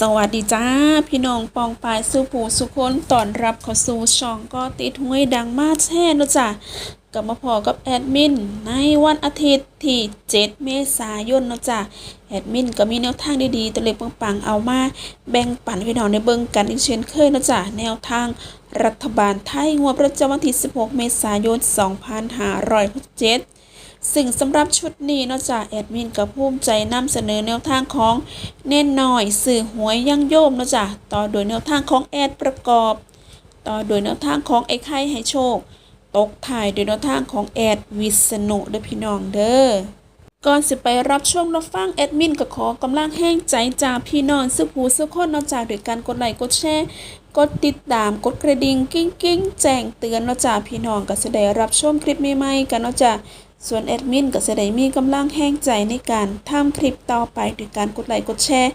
สวัสดีจ้า พี่น้องปองปายสุผูสุคนตอนรับเข้าสู่ช่องก็ติดห้วยดังมาแช่นะจ้ะกลับมาพอกับแอดมินในวันอาทิตย์ที่ 7 เมษายนนะจ้ะแอดมินก็มีแนวทางดีๆตัวเล็กปังๆเอามาแบ่งปันพี่น้องในเบิ่งกันอีกเช่นเคยนะจ้ะแนวทางรัฐบาลไทยงวดประจำวันที่ 16 เมษายน 2567 ซึ่งสำหรับชุดนี้นอกจากแอดมินกับภูมิใจนำเสนอแนวทางของเน่นหน่อยสื่อหวยยั่งโยมนอกจากต่อโดยแนวทางของแอดประกอบ ต่อโดยแนวทางของไอ้ไข่ให้โชค ตกถ่ายโดยแนวทางของแอดวิษณุเด้อพี่น้องเด้อก่อนสิไปรับชมรับฟังแอดมินก็ขอกำลังแห้งใจจากพี่น้องสุขหูสุขคนนอกจากโดยการกดไลค์กดแชร์กดติดตามกดกระดิ่งกิ้งกิ้งแจ้งเตือนนอกจากพี่น้องก็จะได้รับชมคลิปใหม่ๆกันนอกจาก ส่วนแอดมินก็จะได้มีกำลังแห้งใจในการทำคลิปต่อไปโดยการกดไลค์กดแชร์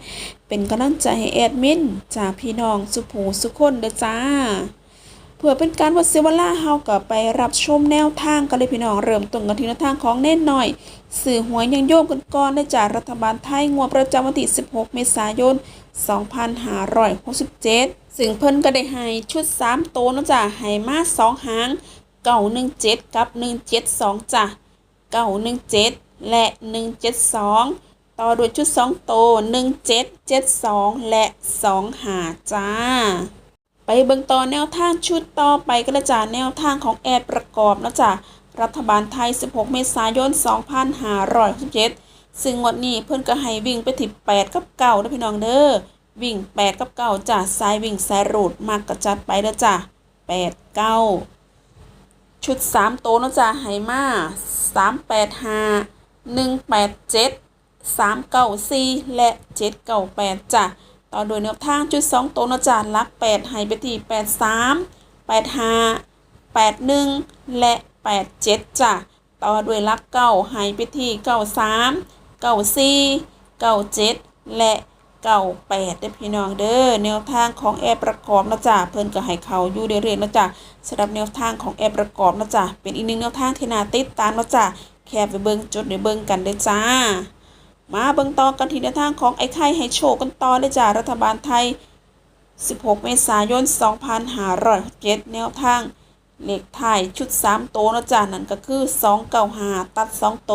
เป็นกำลังใจให้แอดมินจากพี่น้องสุขหูสุคนเด้อจ้าเพื่อเป็นการวัดเซวล่าเฮาก็ไปรับชมแนวทางกันเลยพี่น้องเริ่มต้นกันที่แนวทางของเน่นหน่อย สื่อหวยยังโยมกันก่อนได้จากรัฐบาลไทยงวดประจำวันที่ 16 เมษายน 2567 ซึ่งเพิ่นก็ได้ให้ชุด 3 โตนะจ้ะให้มา 2 หาง917 กับ 172จ้ะ 917 และ 172 ต่อด้วยชุด 2 โต 1772 และ 2 หาจ้า ไปเบิ่งต่อแนวทางชุดต่อไปก็และจ้าแนวทางของแอดประกอบนะจ้ะรัฐบาลไทย 16 เมษายน 2567ซึ่งงวดนี้เพิ่นก็ให้วิ่งไปที่8กับ9เด้อพี่น้องเด้อ วิ่ง 8 กับ9จ้ะสายวิ่งสายรูดมากกระจัดไปเด้อจ้ะ8 9 ชุด3โตนาะจ้ะให้มา385 187 394และ798จ้ะต่อโดยแนวทางจุด2ตัวเนะจ้ะลัก8ให้ไปที่83 85 81และ87จ้ะต่อด้วยลัก9ให้ไปที่93 94 97และ 98เด้อพี่น้องเด้อแนวทางของแอร์ประกอบนะจ้ะเพิ่นก็ให้เขาอยู่เรื่อยๆนะจ้ะสำหรับแนวทางของแอร์ประกอบนะจ้ะเป็นอีกหนึ่งแนวทางที่น่าติดตามนะจ้ะแค่ไปเบิ่งจุดในเบิ่งกันเด้อจ้า มาเบิ่งต่อกันที่แนวทางของไอ้ไข่ให้โชคกันต่อเลยจ้ารัฐบาลไทย 16 เมษายน 2567แนวทางเลขท้ายชุด 3 โตนะจ้านั่นก็คือ 295 ตัด 2 โต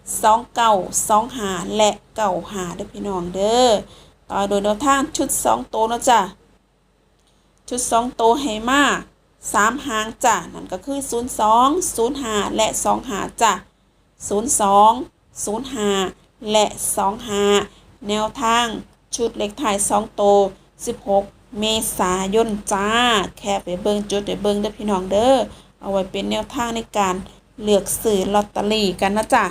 ว29 25และ95เด้อพี่น้องเด้อต่อโดยแนวทางชุด2โตวนะจ้าชุด2โตวให้มา3หางจ้านั่นก็คือ02 05และ25จ้า02 05และ25แนวทางชุดเล็กถ่าย2โตว16เมษายนจ้า แค่ไปเบิ่งจุดไปเบิ่งเด้อพี่น้องเด้อเอาไว้เป็นแนวทางในการเลือกซื้อลอตเตอรี่กันนะจ๊ะ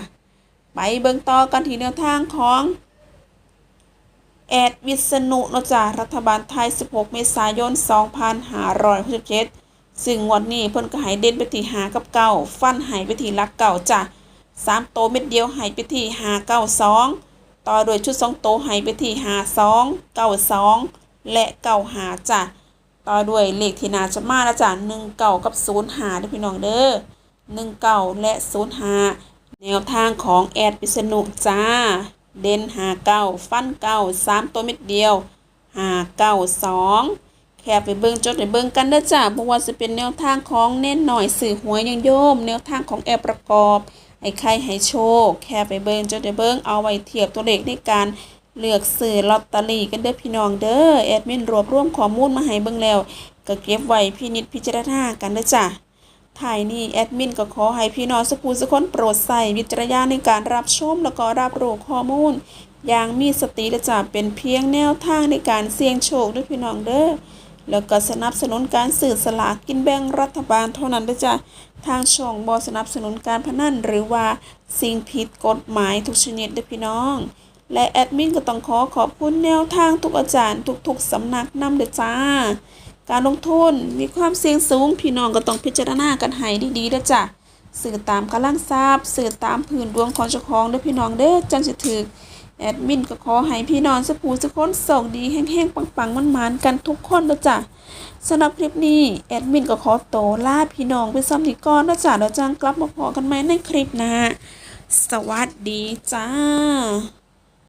ไปเบิ่งต่อกันที่แนวทางของแอดวิษณุนะจ้ะรัฐบาลไทย 16 เมษายน 2567ซึ่งงวดนี้เพิ่นก็ให้เด่นไปที่หากับเก่า ฟันให้ไปที่ลักเก่าจ้ะสามโตเม็ดเดียวให้ไปที่หาเก้าสองต่อโดยชุดสองโตวให้ไปที่หาสองเก้าสองและเก้าหาจ้ะต่อด้วยเลขที่นาจะมาล้วจ้ะหนึ่งเก้ากับศูนย์หาด้อพี่น้องเด้อหนึ่งเก้าและศูนย์หา แนวทางของแอดปิษณุจ้า เด่นหาเก้าฟันเก้าสามตัวเม็ดเดียวหาเก้าสองแค่ไปเบิ่งจดไปเบิ่งกันเด้อจ้ะเพราะว่าจะเป็นแนวทางของเน้นหน่อยสื่อหวยยังโยม แนวทางของแอดประกอบ ไอ้ใครให้โชค แค่ไปเบิ่งจดไปเบิ่งเอาไว้เทียบตัวเลขในการเลือกซื้อลอตเตอรี่กันเด้อพี่น้องเด้อแอดมินรวบรวมข้อมูลมาให้เบิ่งแล้ว ก็เก็บไว้พินิจพิจารณากันเด้อจ้ะ ถ่ายนี้แอดมินก็ขอให้พี่น้องสักผู้สักคนโปรดใส่วิจารณญาณในการรับชมแล้วก็รับรู้ข้อมูล อย่างมีสติและจะเป็นเพียงแนวทางในการเสี่ยงโชคด้วยพี่น้องเด้อแล้วก็สนับสนุนการสื่อสลากกินแบ่งรัฐบาลเท่านั้นเด้อจ้ะทางช่องบอสนับสนุนการพนันหรือว่าสิ่งผิดกฎหมายทุกชนิดด้อพี่น้อง และแอดมินก็ต้องขอขอบคุณแนวทางทุกอาจารย์ทุกๆสำนักนำเด้อจ้า การลงทุนมีความเสี่ยงสูง พี่น้องก็ต้องพิจารณากันให้ดีๆด้จ้ะสื่อตามกำลังทราบสื่อตามพื้นดวงของเจ้าของเด้อพี่น้องเด้อจังสิถึกแอดมินก็ขอให้พี่น้องสักผู้สักคนส่งดีแห้งๆปังๆมัน ๆ กันทุกคนเด้จ้ะสำหรับคลิปนี้แอดมินก็ขอโตลาพี่น้องไปซ้ำที่ก่อนนะจ๊ะเดี๋ยวจังกลับมาพอกันไหมในคลิปน้าสวัสดีจ้า